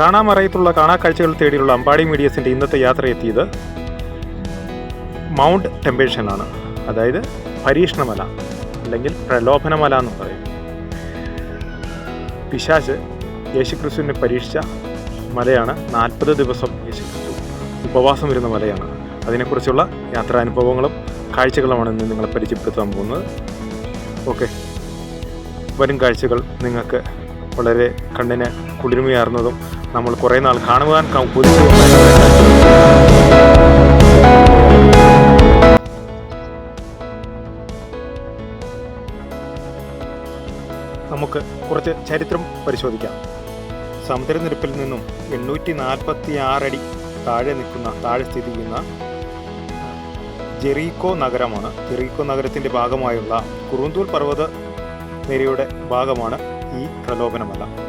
കാണാമറയത്തുള്ള കാണാക്കാഴ്ചകൾ തേടിയുള്ള അമ്പാടി മീഡിയസിന്റെ ഇന്നത്തെ യാത്ര എത്തിയത് മൗണ്ട് ടെമ്പേഷനാണ് അതായത് പരീക്ഷണമല അല്ലെങ്കിൽ പ്രലോഭനമല എന്ന് പറയും. പിശാച് യേശുക്രിസ്തുവിനെ പരീക്ഷിച്ച മലയാണ് നാൽപ്പത് ദിവസം യേശുക്രിസ്തു. ഉപവാസം വരുന്ന മലയാണ്. അതിനെക്കുറിച്ചുള്ള യാത്രാനുഭവങ്ങളും കാഴ്ചകളുമാണ് ഇന്ന് നിങ്ങളെ പരിചയപ്പെടുത്താൻ പോകുന്നത്. ഓക്കെ. വരും കാഴ്ചകൾ നിങ്ങൾക്ക് വളരെ കണ്ണിന് കുളിർമയാർന്നതും നമ്മൾ കുറേ നാൾ കാണുവാൻ നമുക്ക് കുറച്ച് ചരിത്രം പരിശോധിക്കാം. സമുദ്രനിരപ്പിൽ നിന്നും എണ്ണൂറ്റി നാൽപ്പത്തി ആറടി താഴെ നിൽക്കുന്ന താഴെ സ്ഥിതി ചെയ്യുന്ന ജെറീക്കോ നഗരമാണ്. ജെറീക്കോ നഗരത്തിന്റെ ഭാഗമായുള്ള കുറുന്തൂർ പർവത നിരയുടെ ഭാഗമാണ് ഈ പ്രലോഭനമല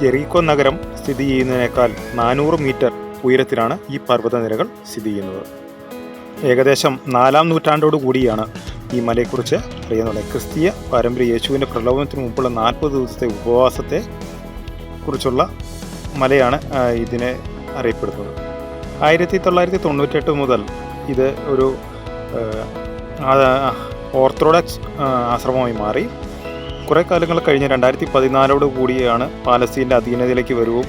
ജെറീക്കോ നഗരം സ്ഥിതി ചെയ്യുന്നതിനേക്കാൾ നാനൂറ് മീറ്റർ ഉയരത്തിലാണ് ഈ പർവതനിരകൾ സ്ഥിതി ചെയ്യുന്നത്. ഏകദേശം നാലാം നൂറ്റാണ്ടോട് കൂടിയാണ് ഈ മലയെക്കുറിച്ച് അറിയുന്നത്. ക്രിസ്തീയ പാരമ്പര്യ യേശുവിന്റെ പ്രലോഭനത്തിന് മുമ്പുള്ള നാൽപ്പത് ദിവസത്തെ ഉപവാസത്തെ കുറിച്ചുള്ള മലയാണ് ഇതിനെ അറിയപ്പെടുന്നത്. ആയിരത്തി തൊള്ളായിരത്തി തൊണ്ണൂറ്റെട്ട് മുതൽ ഇത് ഒരു ഓർത്തഡോക്സ് ആശ്രമമായി മാറി. കുറേ കാലങ്ങൾ കഴിഞ്ഞ് രണ്ടായിരത്തി പതിനാലോട് കൂടിയാണ് പാലസ്തീന്റെ അധീനതയിലേക്ക് വരുവും.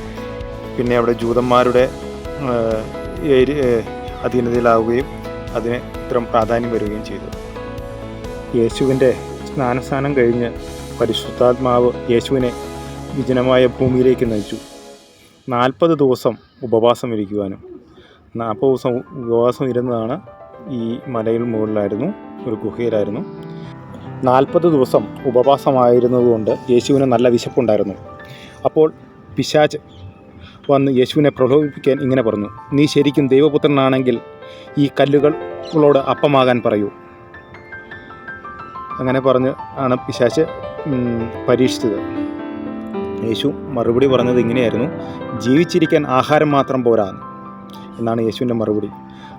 പിന്നെ അവിടെ ജൂതന്മാരുടെ അധീനതയിലാവുകയും അതിന് ഇത്തരം പ്രാധാന്യം വരികയും ചെയ്തു. യേശുവിന്റെ സ്നാനസ്ഥാനം കഴിഞ്ഞ് പരിശുദ്ധാത്മാവ് യേശുവിനെ വിജനമായ ഭൂമിയിലേക്ക് നയിച്ചു. നാൽപ്പത് ദിവസം ഉപവാസം ഇരിക്കുവാനും നാൽപ്പത് ദിവസം ഉപവാസം ഇരുന്നതാണ് ഈ മലയിൽ മുകളിലായിരുന്നു ഒരു ഗുഹയിലായിരുന്നു. നാൽപ്പത് ദിവസം ഉപവാസമായിരുന്നതുകൊണ്ട് യേശുവിന് നല്ല വിശപ്പുണ്ടായിരുന്നു. അപ്പോൾ പിശാച്ച് വന്ന് യേശുവിനെ പ്രലോഭിപ്പിക്കാൻ ഇങ്ങനെ പറഞ്ഞു നീ ശരിക്കും ദൈവപുത്രനാണെങ്കിൽ ഈ കല്ലുകളോട് അപ്പമാകാൻ പറയൂ. അങ്ങനെ പറഞ്ഞ് ആണ് പിശാച്ച് പരീക്ഷിച്ചത്. യേശു മറുപടി പറഞ്ഞത് ഇങ്ങനെയായിരുന്നു ജീവിച്ചിരിക്കാൻ ആഹാരം മാത്രം പോരാ എന്നാണ് യേശുവിന്റെ മറുപടി.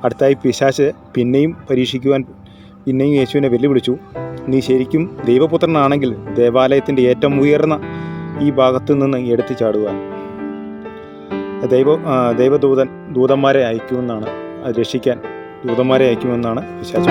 അടുത്തായി പിശാച്ച് പിന്നെയും പരീക്ഷിക്കുവാൻ പിന്നെയും യേശുവിനെ വെല്ലുവിളിച്ചു നീ ശരിക്കും ദൈവപുത്രനാണെങ്കിൽ ദേവാലയത്തിന്റെ ഏറ്റവും ഉയർന്ന ഈ ഭാഗത്തു നിന്ന് എടുത്തു ചാടുവാൻ. ദൈവ ദൈവദൂതൻ ദൂതന്മാരെ അയക്കുമെന്നാണ് രക്ഷിക്കാൻ ദൂതന്മാരെ അയക്കുമെന്നാണ് പിശാച്ച്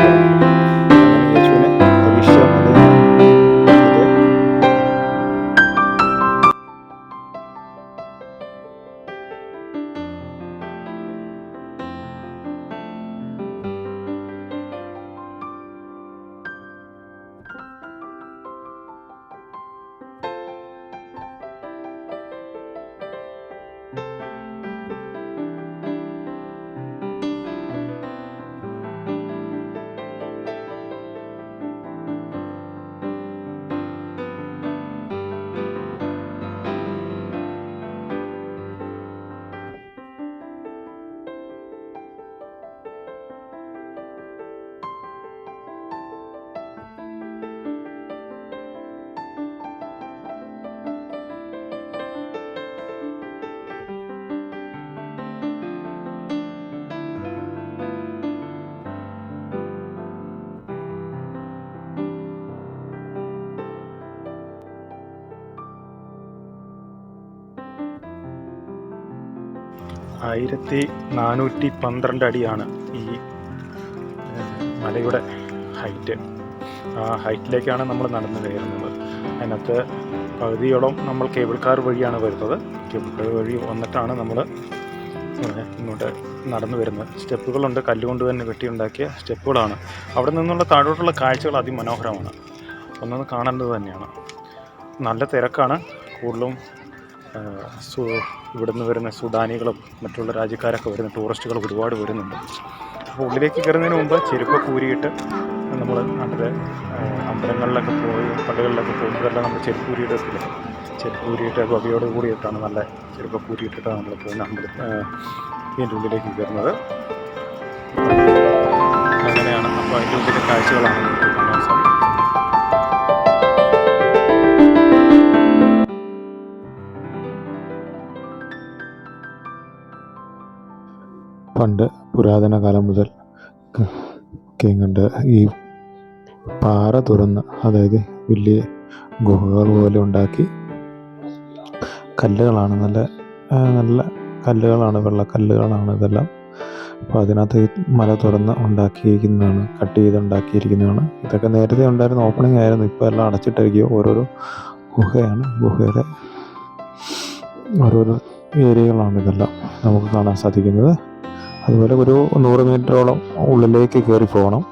ആയിരത്തി നാനൂറ്റി പന്ത്രണ്ട് അടിയാണ് ഈ മലയുടെ ഹൈറ്റ്. ആ ഹൈറ്റിലേക്കാണ് നമ്മൾ നടന്നു കയറുന്നത്. അതിനകത്ത് പകുതിയോളം നമ്മൾ കേബിൾ കാർ വഴിയാണ് വരുന്നത്. കേബിൾ കാർ വഴി വന്നിട്ടാണ് നമ്മൾ ഇങ്ങോട്ട് നടന്നു വരുന്നത്. സ്റ്റെപ്പുകളുണ്ട്. കല്ലുകൊണ്ട് തന്നെ വെട്ടിയുണ്ടാക്കിയ സ്റ്റെപ്പുകളാണ്. അവിടെ നിന്നുള്ള താഴോട്ടുള്ള കാഴ്ചകൾ അതിമനോഹരമാണ്. ഒന്നൊന്ന് കാണേണ്ടത് തന്നെയാണ്. നല്ല തിരക്കാണ്. കൂടുതലും ഇവിടുന്ന് വരുന്ന സുഡാനികളും മറ്റുള്ള രാജ്യക്കാരൊക്കെ വരുന്ന ടൂറിസ്റ്റുകൾ ഒരുപാട് വരുന്നുണ്ട്. അപ്പോൾ ഉള്ളിലേക്ക് കയറുന്നതിന് മുമ്പ് ചെരുപ്പ് കൂരിയിട്ട് നമ്മൾ നാട്ടിലെ അമ്പലങ്ങളിലൊക്കെ പോയി പള്ളികളിലൊക്കെ പോകുമ്പോഴെല്ലാം നമ്മൾ ചെരുപ്പ് കൂരിയിടത്തില്ല ചെരുപ്പ് കൂരിയിട്ട് ഗവയോട് കൂടിയിട്ടാണ് നല്ല ചെരുപ്പ് കൂരിയിട്ടിട്ടാണ് നമ്മൾ പോകുന്ന അമ്പല ഇതിന്റെ ഉള്ളിലേക്ക് കയറുന്നത്. അങ്ങനെയാണ്. അപ്പോൾ അതിന്റെ ഉള്ളിലെ കാഴ്ചകളാണ്. പണ്ട് പുരാതന കാലം മുതൽ കണ്ട് ഈ പാറ തുറന്ന് അതായത് വലിയ ഗുഹകൾ പോലെ ഉണ്ടാക്കി കല്ലുകളാണ്. നല്ല നല്ല കല്ലുകളാണ് വെള്ളക്കല്ലുകളാണ് ഇതെല്ലാം. അപ്പോൾ അതിനകത്ത് മല തുറന്ന് ഉണ്ടാക്കിയിരിക്കുന്നതാണ് കട്ട് ചെയ്ത് ഉണ്ടാക്കിയിരിക്കുന്നതാണ്. ഇതൊക്കെ നേരത്തെ ഉണ്ടായിരുന്ന ഓപ്പണിംഗ് ആയിരുന്നു. ഇപ്പോൾ എല്ലാം അടച്ചിട്ടിരിക്കുക ഓരോരോ ഗുഹയാണ്. ഗുഹയുടെ ഓരോരോ ഏരിയകളാണ് ഇതെല്ലാം നമുക്ക് കാണാൻ സാധിക്കുന്നത്. അതുപോലെ ഒരു നൂറ് മീറ്ററോളം ഉള്ളിലേക്ക് കയറി പോകണം.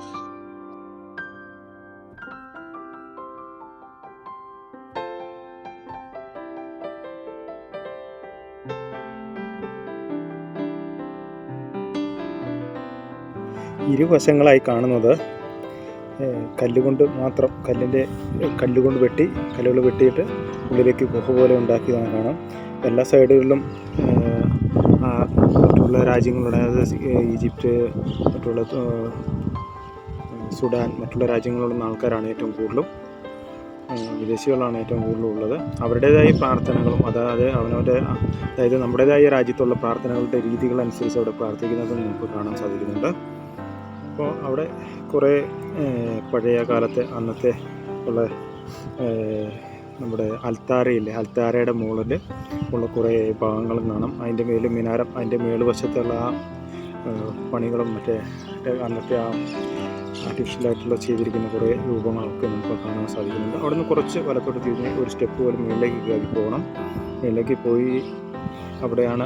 ഇരുവശങ്ങളായി കാണുന്നത് കല്ലുകൊണ്ട് മാത്രം കല്ലിന്റെ കല്ലുകൊണ്ട് വെട്ടി കല്ലുകൾ വെട്ടിയിട്ട് ഉള്ളിലേക്ക് ഗുഹ പോലെ ഉണ്ടാക്കിയതാണ് കാണാം. എല്ലാ സൈഡുകളിലും മറ്റുള്ള രാജ്യങ്ങളുടെ അതായത് ഈജിപ്റ്റ് മറ്റുള്ള സുഡാൻ മറ്റുള്ള രാജ്യങ്ങളിലുള്ള ആൾക്കാരാണ് ഏറ്റവും കൂടുതലും. വിദേശികളാണ് ഏറ്റവും കൂടുതലും ഉള്ളത്. അവരുടേതായ പ്രാർത്ഥനകളും അതായത് അവനവന്റെ അതായത് നമ്മുടേതായ രാജ്യത്തുള്ള പ്രാർത്ഥനകളുടെ രീതികളനുസരിച്ച് അവിടെ പ്രാർത്ഥിക്കുന്നത് നമുക്ക് കാണാൻ സാധിക്കുന്നുണ്ട്. അപ്പോൾ അവിടെ കുറേ പഴയ കാലത്തെ അന്നത്തെ ഉള്ള നമ്മുടെ അൽത്താരയില്ലേ അൽത്താരയുടെ മുകളിൽ ഉള്ള കുറേ ഭാഗങ്ങളും കാണാം. അതിന്റെ മേലും മിനാരം അതിന്റെ മേളുവശത്തുള്ള ആ പണികളും മറ്റേ അന്നത്തെ ആ ആർട്ടിഫിഷ്യലായിട്ടുള്ള ചെയ്തിരിക്കുന്ന കുറേ രൂപങ്ങളൊക്കെ നമുക്ക് കാണാൻ സാധിക്കുന്നുണ്ട്. അവിടെ നിന്ന് കുറച്ച് വലത്തോട്ട് തിരിഞ്ഞ് ഒരു സ്റ്റെപ്പ് പോലും മുകളിലേക്ക് കയറി പോകണം. മുകളിലേക്ക് പോയി അവിടെയാണ്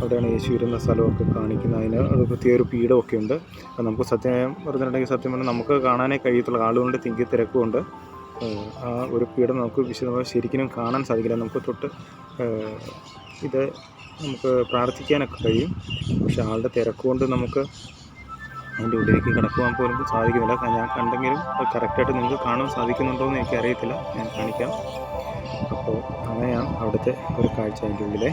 അവിടെയാണ് യേശു ഇരുന്ന സ്ഥലമൊക്കെ കാണിക്കുന്നത്. അതിന് ഒരു പ്രത്യേക പീഠമൊക്കെ ഉണ്ട് നമുക്ക് സത്യം പറഞ്ഞിട്ടുണ്ടെങ്കിൽ സത്യം പറഞ്ഞാൽ നമുക്ക് കാണാനേ കഴിയത്തുള്ള. ആളുകളുടെ തിങ്കി തിരക്കുമുണ്ട്. ആ ഒരു പീഠം നമുക്ക് വിശദമായി ശരിക്കും കാണാൻ സാധിക്കില്ല. നമുക്ക് തൊട്ട് ഇത് നമുക്ക് പ്രാർത്ഥിക്കാനൊക്കെ കഴിയും. പക്ഷെ ആളുടെ തിരക്കുകൊണ്ട് നമുക്ക് അതിന്റെ ഉള്ളിലേക്ക് കിടക്കുവാൻ പോലും സാധിക്കുന്നില്ല. ഞാൻ കണ്ടെങ്കിലും അത് കറക്റ്റായിട്ട് നിങ്ങൾക്ക് കാണാൻ സാധിക്കുന്നുണ്ടോ എന്ന് എനിക്കറിയത്തില്ല. ഞാൻ കാണിക്കാം. അപ്പോൾ അങ്ങനെയാണ് അവിടുത്തെ ഒരു കാഴ്ച അതിന്റെ ഉള്ളിലെ.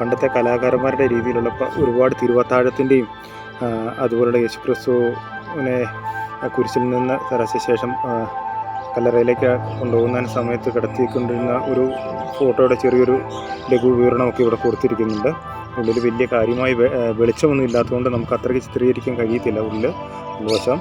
പണ്ടത്തെ കലാകാരന്മാരുടെ രീതിയിലുള്ള ഒരുപാട് തിരുവത്താഴത്തിന്റെയും അതുപോലുള്ള യേശുക്രിസ്തുവിനെ കുരിശിൽ നിന്ന് തറച്ച ശേഷം കല്ലറയിലേക്ക് കൊണ്ടുപോകുന്ന സമയത്ത് കിടത്തിക്കൊണ്ടിരുന്ന ഒരു ഫോട്ടോയുടെ ചെറിയൊരു ലഘു വിവരണമൊക്കെ ഇവിടെ കൊടുത്തിരിക്കുന്നുണ്ട്. ഉള്ളിൽ വലിയ കാര്യമായി വെളിച്ചമൊന്നും ഇല്ലാത്തതുകൊണ്ട് നമുക്ക് അത്രയ്ക്ക് ചിത്രീകരിക്കാൻ കഴിയത്തില്ല ഉള്ളിൽ ഉൾവശം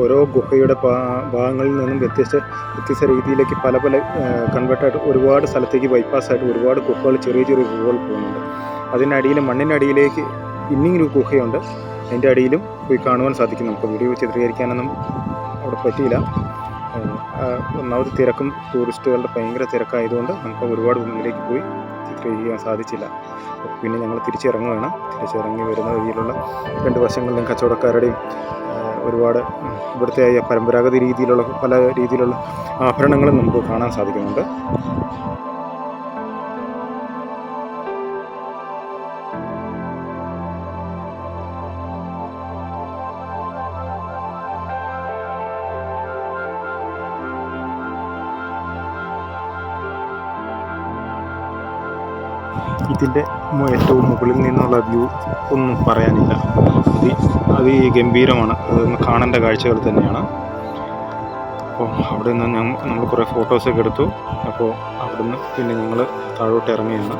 ഓരോ ഗുഹയുടെ ഭാഗങ്ങളിൽ നിന്നും വ്യത്യസ്ത വ്യത്യസ്ത രീതിയിലേക്ക് പല പല കൺവേർട്ടായിട്ട് ഒരുപാട് സ്ഥലത്തേക്ക് ബൈപ്പാസ്സായിട്ട് ഒരുപാട് ഗുഹകൾ ചെറിയ ചെറിയ ഗുഹകൾ പോകുന്നുണ്ട്. അതിനടിയിൽ മണ്ണിനടിയിലേക്ക് ഇന്നിങ്ങനൊരു ഗുഹയുണ്ട്. അതിന്റെ അടിയിലും പോയി കാണുവാൻ സാധിക്കും നമുക്ക്. വീഡിയോ ചിത്രീകരിക്കാനൊന്നും അവിടെ പറ്റിയില്ല. ഒന്നാമത് തിരക്കും ടൂറിസ്റ്റുകളുടെ ഭയങ്കര തിരക്കായതുകൊണ്ട് നമുക്ക് ഒരുപാട് മുന്നിലേക്ക് പോയി ചിത്രീകരിക്കാൻ സാധിച്ചില്ല. പിന്നെ ഞങ്ങൾ തിരിച്ചിറങ്ങുകയാണ് തിരിച്ചിറങ്ങി വരുന്ന വഴിയിലുള്ള രണ്ട് വശങ്ങളിലും കച്ചവടക്കാരുടെയും ഒരുപാട് ഇവിടുത്തെ പരമ്പരാഗത രീതിയിലുള്ള പല രീതിയിലുള്ള ആഭരണങ്ങളും നമുക്ക് കാണാൻ സാധിക്കുന്നുണ്ട്. ഇതിന്റെ ഏറ്റവും മുകളിൽ നിന്നുള്ള വ്യൂ ഒന്നും പറയാനില്ല. അതി ഗംഭീരമാണ് അതൊന്ന് കാണേണ്ട കാഴ്ചകൾ തന്നെയാണ്. അപ്പോൾ അവിടെ നിന്ന് ഞങ്ങൾ നമ്മൾ കുറേ ഫോട്ടോസൊക്കെ എടുത്തു. അപ്പോൾ അവിടുന്ന് പിന്നെ ഞങ്ങൾ താഴോട്ട് ഇറങ്ങിയാണ്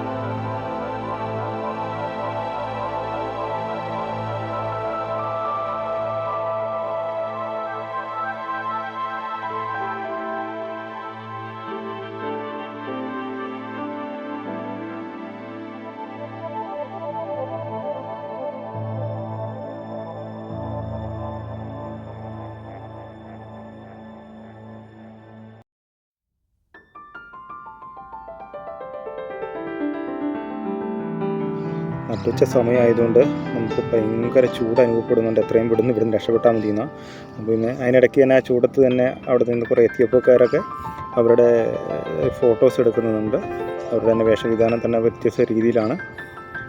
നട്ടുച്ച സമയമായതുകൊണ്ട് നമുക്ക് ഭയങ്കര ചൂട് അനുഭവപ്പെടുന്നുണ്ട്. എത്രയും ഇവിടുന്ന് രക്ഷപ്പെട്ടാൽ മതി എന്നാൽ അപ്പോൾ പിന്നെ അതിനിടയ്ക്ക് തന്നെ ആ ചൂടത്ത് തന്നെ അവിടെ നിന്ന് കുറേ എത്തിയപ്പോക്കാരൊക്കെ അവരുടെ ഫോട്ടോസ് എടുക്കുന്നുണ്ട്. അവരുടെ തന്നെ വേഷവിധാനം തന്നെ വ്യത്യസ്ത രീതിയിലാണ്.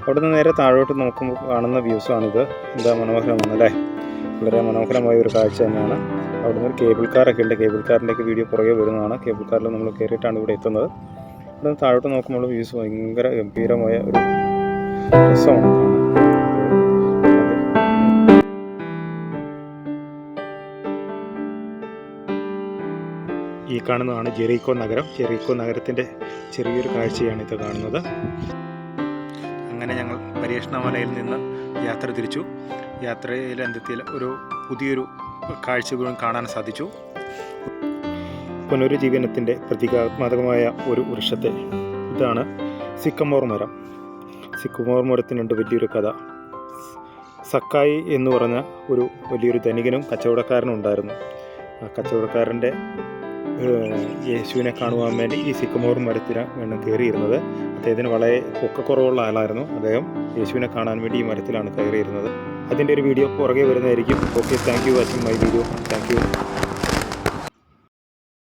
അവിടെ നിന്ന് നേരെ താഴോട്ട് നോക്കുമ്പോൾ കാണുന്ന വ്യൂസാണിത് എന്താ മനോഹരമാണ് അല്ലേ? വളരെ മനോഹരമായ ഒരു കാഴ്ച തന്നെയാണ്. അവിടെ നിന്ന് ഒരു കേബിൾ കാറൊക്കെ ഉണ്ട്. കേബിൾ കാറിന്റെയൊക്കെ വീഡിയോ പുറകെ വരുന്നതാണ്. കേബിൾ കാറിൽ നമ്മൾ കയറിയിട്ടാണ് ഇവിടെ എത്തുന്നത്. അവിടെ നിന്ന് താഴോട്ട് നോക്കുമ്പോൾ വ്യൂസ് ഭയങ്കര ഗംഭീരമായ ഒരു രസമാണ് ഈ കാണുന്നതാണ് ജെറീക്കോ നഗരം. ജെറീക്കോ നഗരത്തിന്റെ ചെറിയൊരു കാഴ്ചയാണ് ഇത് കാണുന്നത്. അങ്ങനെ ഞങ്ങൾ പരീക്ഷണമലയിൽ നിന്ന് യാത്ര തിരിച്ചു. യാത്രയിൽ അന്ത്യത്തിൽ ഒരു പുതിയൊരു കാഴ്ചകളും കാണാൻ സാധിച്ചു. പുനരുജ്ജീവനത്തിന്റെ പ്രതീകാത്മകമായ ഒരു വൃക്ഷത്തെ ഇതാണ് സിക്കമോർ മരം സിക്കമോർ മരത്തിനുണ്ട് വലിയൊരു കഥ. സക്കായി എന്ന് പറഞ്ഞ ഒരു വലിയൊരു ധനികനും കച്ചവടക്കാരനും ഉണ്ടായിരുന്നു. ആ കച്ചവടക്കാരന്റെ യേശുവിനെ കാണുവാൻ വേണ്ടി ഈ സിക്കുമോർ മരത്തിന് വേണം കയറിയിരുന്നത്. അദ്ദേഹത്തിന് വളരെ പൊക്കക്കുറവുള്ള ആളായിരുന്നു. അദ്ദേഹം യേശുവിനെ കാണാൻ വേണ്ടി ഈ മരത്തിലാണ് കയറിയിരുന്നത്. അതിന്റെ ഒരു വീഡിയോ പുറകെ വരുന്നതായിരിക്കും. Okay thank you watching my video. Thank you.